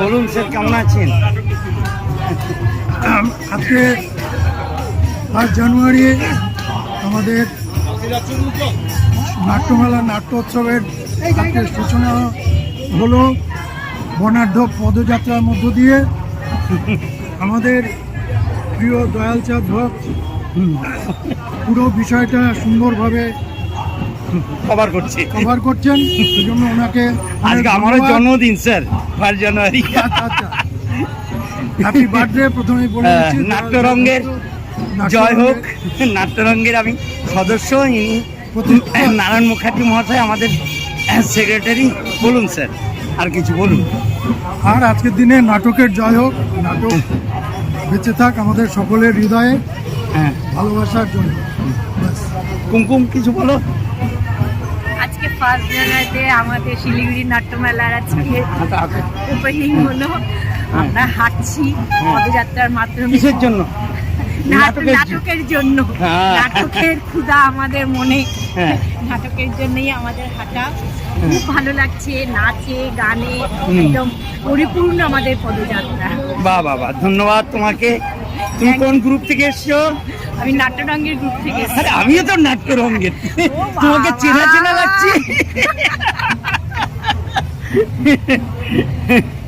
বলুন স্যার, কেমন আছেন? আজকে পাঁচ জানুয়ারি, আমাদের নাট্যমেলা, নাট্যোৎসবের আজকে সূচনা হলো বর্ণাঢ্য পদযাত্রার মধ্য দিয়ে আমাদের প্রিয় দয়ালচাঁদ ভক্ত। পুরো বিষয়টা সুন্দরভাবে কভার করছি। কভার করছেন সেই জন্য ওনাকে আজকে আমারও জন্মদিন স্যার ফার্স্ট জানুয়ারি আচ্ছা হ্যাপি বার্থডে প্রথমেই বলে দিচ্ছি নাট্যরঙ্গের জয় হোক নাট্যরঙ্গের আমি সদস্য ইনি নারায়ণ মুখার্জি মহাশয় আমাদের সেক্রেটারি বলুন স্যার আর কিছু বলুন। আর আজকের দিনে নাটকের জয় হোক নাটক বেঁচে থাক আমাদের সকলের হৃদয়ে হ্যাঁ। ভালোবাসার জন্য। কুমকুম কিছু বলো? ফার্স্ট জানুয়ারিতে আমাদের শিলিগুড়ি নাট্যমেলার আজকে ওপেনিং হলো আমরা হাঁটছি পদযাত্রার মাধ্যমে। কিসের জন্য? নাটকের জন্য। হ্যাঁ। নাটকের ক্ষুধা আমাদের মনে। হ্যাঁ। নাটকের জন্যই আমাদের হাঁটা। খুব ভালো লাগছে নাচে গানে একদম পরিপূর্ণ আমাদের পদযাত্রা। বাহ বাহ ধন্যবাদ তোমাকে। তুমি কোন গ্রুপ থেকে এসছো? আমি নাট্যরঙ্গের গ্রুপ থেকে। আরে আমিও তো নাট্যরঙ্গের তোমাকে চেনা চেনা। লাগছে